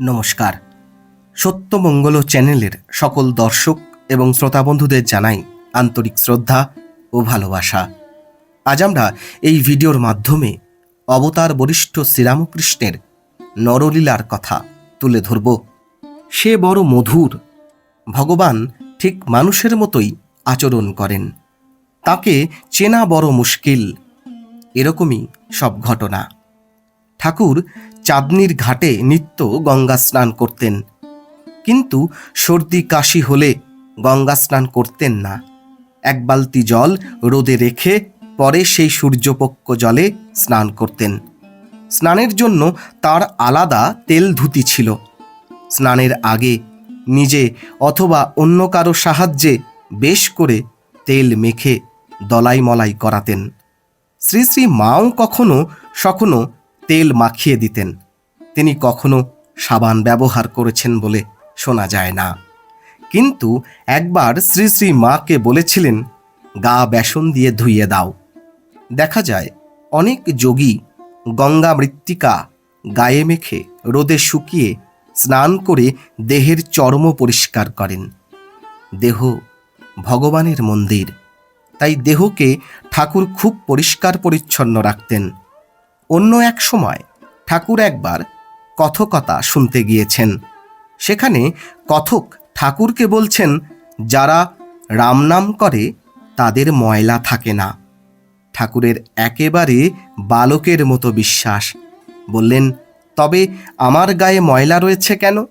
নমস্কার। সত্যমঙ্গল চ্যানেলের সকল দর্শক এবং শ্রোতা বন্ধুদের জানাই আন্তরিক শ্রদ্ধা ও ভালোবাসা। আজ আমরা এই ভিডিওর মাধ্যমে অবতার বরিষ্ঠ শ্রীরামকৃষ্ণের নরলীলার কথা তুলে ধরব। সে বড় মধুর, ভগবান ঠিক মানুষের মতোই আচরণ করেন। তাকে চেনা বড় মুশকিল, এরকমই সব ঘটনা। ঠাকুর চাঁদনির ঘাটে নিত্য গঙ্গা স্নান করতেন। কিন্তু সর্দি কাশি হলে গঙ্গা স্নান করতেন না। এক বালতি জল রোদে রেখে পরে সেই সূর্যপক্ষ জলে স্নান করতেন। স্নানের জন্য তার আলাদা তেল ধুতি ছিল। স্নানের আগে নিজে অথবা অন্য কারও সাহায্যে বেশ করে তেল মেখে দলাই মলাই করাতেন। শ্রী শ্রী মাও কখনো সখনো তেল মাখিয়ে দিতেন। তিনি কখনো সাবান ব্যবহার করেছেন বলে শোনা যায় না। কিন্তু একবার শ্রী শ্রী মাকে বলেছিলেন, গা বেসন দিয়ে ধুইয়ে দাও। দেখা যায়, অনেক যোগী গঙ্গা মৃত্তিকা গায়ে মেখে রোদে শুকিয়ে স্নান করে দেহের চর্ম পরিষ্কার করেন। দেহ ভগবানের মন্দির, তাই দেহকে ঠাকুর খুব পরিষ্কার পরিচ্ছন্ন রাখতেন। অন্য এক সময় ঠাকুর একবার কথকতা শুনতে গিয়েছেন। সেখানে কথক ঠাকুরকে বলছেন, যারা রাম নাম করে, তাদের ময়লা থাকে না। ঠাকুরের একেবারে বালকের মতো বিশ্বাস। বললেন, তবে আমার গায়ে ময়লা রয়েছে কেন?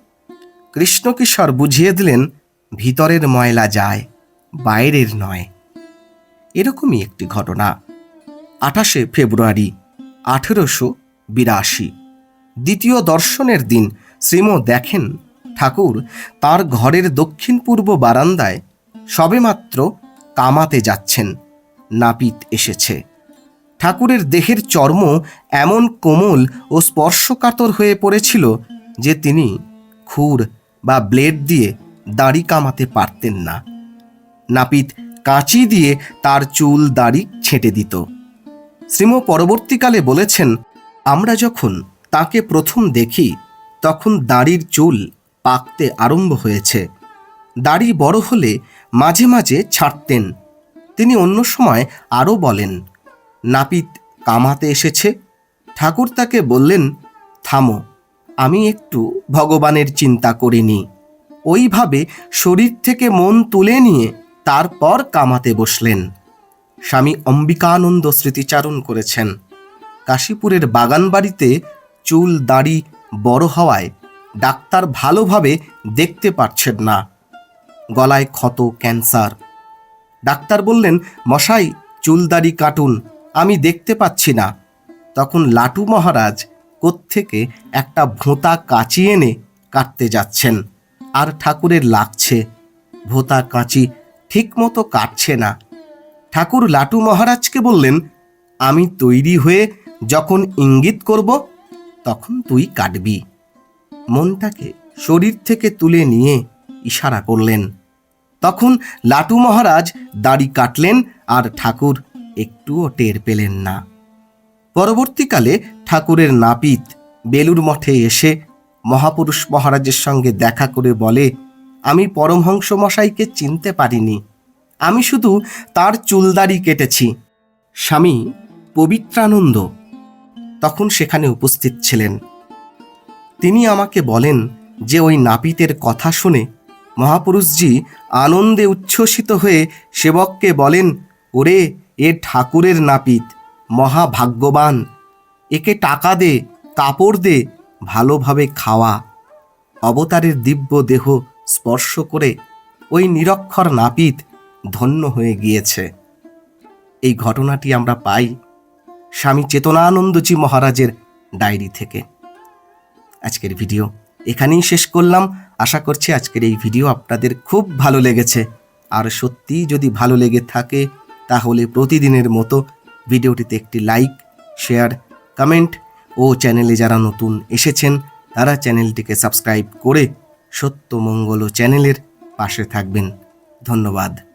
কৃষ্ণকিশোর বুঝিয়ে দিলেন, ভিতরের ময়লা যায়, বাইরের নয়। এরকমই একটি ঘটনা। আঠাশে ফেব্রুয়ারি আঠেরোশো বিরাশি। দ্বিতীয় দর্শনের দিন শ্রীম দেখেন ঠাকুর তার ঘরের দক্ষিণ পূর্ব বারান্দায় সবেমাত্র কামাতে যাচ্ছেন, নাপিত এসেছে। ঠাকুরের দেহের চর্ম এমন কোমল ও স্পর্শকাতর হয়ে পড়েছিল যে তিনি খুর বা ব্লেড দিয়ে দাড়ি কামাতে পারতেন না। নাপিত কাঁচি দিয়ে তার চুল দাড়ি ছেঁটে দিত। শ্রীম পরবর্তীকালে বলেছেন, আমরা যখন তাকে প্রথম দেখি, তখন দাড়ির চুল পাকতে আরম্ভ হয়েছে। দাড়ি বড় হলে মাঝে মাঝে ছাড়তেন। তিনি অন্য সময় আরও বলেন, নাপিত কামাতে এসেছে। ঠাকুর তাকে বললেন, থামো, আমি একটু ভগবানের চিন্তা করিনি। ওইভাবে শরীর থেকে মন তুলে নিয়ে তারপর কামাতে বসলেন। স্বামী অম্বিকানন্দ স্মৃতিচারণ করেছেন। কাশীপুরের বাগান বাড়িতে চুল দাড়ি বড় হওয়ায় ডাক্তার ভালোভাবে দেখতে পারছেন না। গলায় ক্ষত, ক্যান্সার। ডাক্তার বললেন, মশাই, চুল দাড়ি কাটুন, আমি দেখতে পাচ্ছি না। তখন লাটু মহারাজ কোত্থেকে একটা ভোঁতা কাঁচি এনে কাটতে যাচ্ছেন। আর ঠাকুরের লাগছে। ভোঁতা কাঁচি ঠিকমতো কাটছে না। ঠাকুর লাটু মহারাজকে বললেন, আমি তৈরি হয়ে যখন ইঙ্গিত করব, তখন তুই কাটবি। মনটাকে শরীর থেকে তুলে নিয়ে ইশারা করলেন। তখন লাটু মহারাজ দাড়ি কাটলেন আর ঠাকুর একটুও টের পেলেন না। পরবর্তীকালে ঠাকুরের নাপিত বেলুর মঠে এসে মহাপুরুষ মহারাজের সঙ্গে দেখা করে বলে, আমি পরমহংস মশাইকে চিনতে পারিনি। আমি শুধু তার চুলদাড়ি কেটেছি। স্বামী পবিত্রানন্দ তখন সেখানে উপস্থিত ছিলেন। তিনি আমাকে বলেন যে ওই নাপিতের কথা শুনে মহাপুরুষজি আনন্দে উচ্ছ্বসিত হয়ে সেবককে বলেন, ওরে, এ ঠাকুরের নাপিত, মহাভাগ্যবান। একে টাকা দে, কাপড় দে, ভালোভাবে খাওয়া। অবতারের দিব্য দেহ স্পর্শ করে ওই নিরক্ষর নাপিত ধন্য হয়ে গিয়েছে। এই ঘটনাটি আমরা পাই স্বামী চেতনানন্দজি মহারাজের ডায়েরি থেকে। আজকের ভিডিও এখানেই শেষ করলাম। আশা করছি আজকের এই ভিডিও আপনাদের খুব ভালো লেগেছে। আর সত্যি যদি ভালো লেগে থাকে, তাহলে প্রতিদিনের মতো ভিডিওটিতে একটি লাইক, শেয়ার, কমেন্ট ও চ্যানেলে যারা নতুন এসেছেন, তারা চ্যানেলটিকে সাবস্ক্রাইব করে সত্যমঙ্গল চ্যানেলের পাশে থাকবেন। ধন্যবাদ।